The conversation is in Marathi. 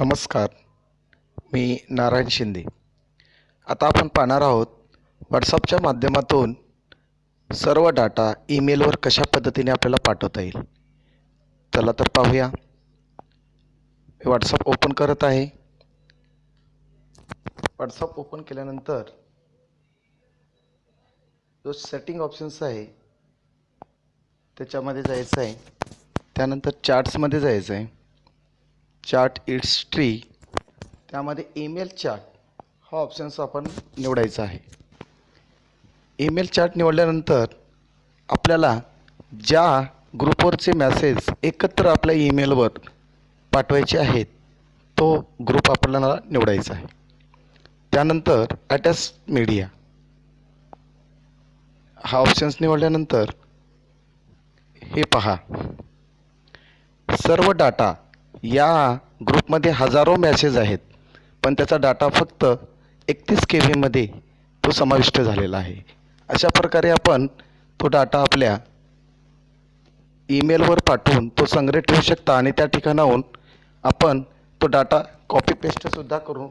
नमस्कार मी नारायण शिंदे. आता आपण पाहणार आहोत व्हॉट्सअपच्या माध्यमातून सर्व डाटा ईमेलवर कशा पद्धतीने आपल्याला पाठवता येईल. चला तर पाहूया. मी व्हॉट्सअप ओपन करत आहे. व्हॉट्सअप ओपन केल्यानंतर जो सेटिंग ऑप्शन्स आहे त्याच्यामध्ये जायचं आहे. त्यानंतर चार्ट्समध्ये जायचं आहे. Chart it's tree. त्यामध्ये ईमेल चार्ट हा ऑप्शन्स आपण निवडायचा आहे. ईमेल चार्ट निवडल्यानंतर आपल्याला ज्या ग्रुपवरचे मॅसेज एकत्र आपल्या ईमेलवर पाठवायचे आहेत तो ग्रुप आपल्याला निवडायचा आहे. त्यानंतर अटॅच मीडिया हा ऑप्शन्स निवडल्यानंतर हे पहा. सर्व डाटा या ग्रुपमध्ये हजारो मॅसेज आहेत. पण त्याचा डाटा फक्त एकतीस के व्हीमध्ये तो समाविष्ट झालेला आहे. अशा प्रकारे आपण तो डाटा आपल्या ईमेलवर पाठवून तो संग्रह ठेवू शकता आणि त्या ठिकाणाहून आपण तो डाटा कॉपी पेस्टसुद्धा करू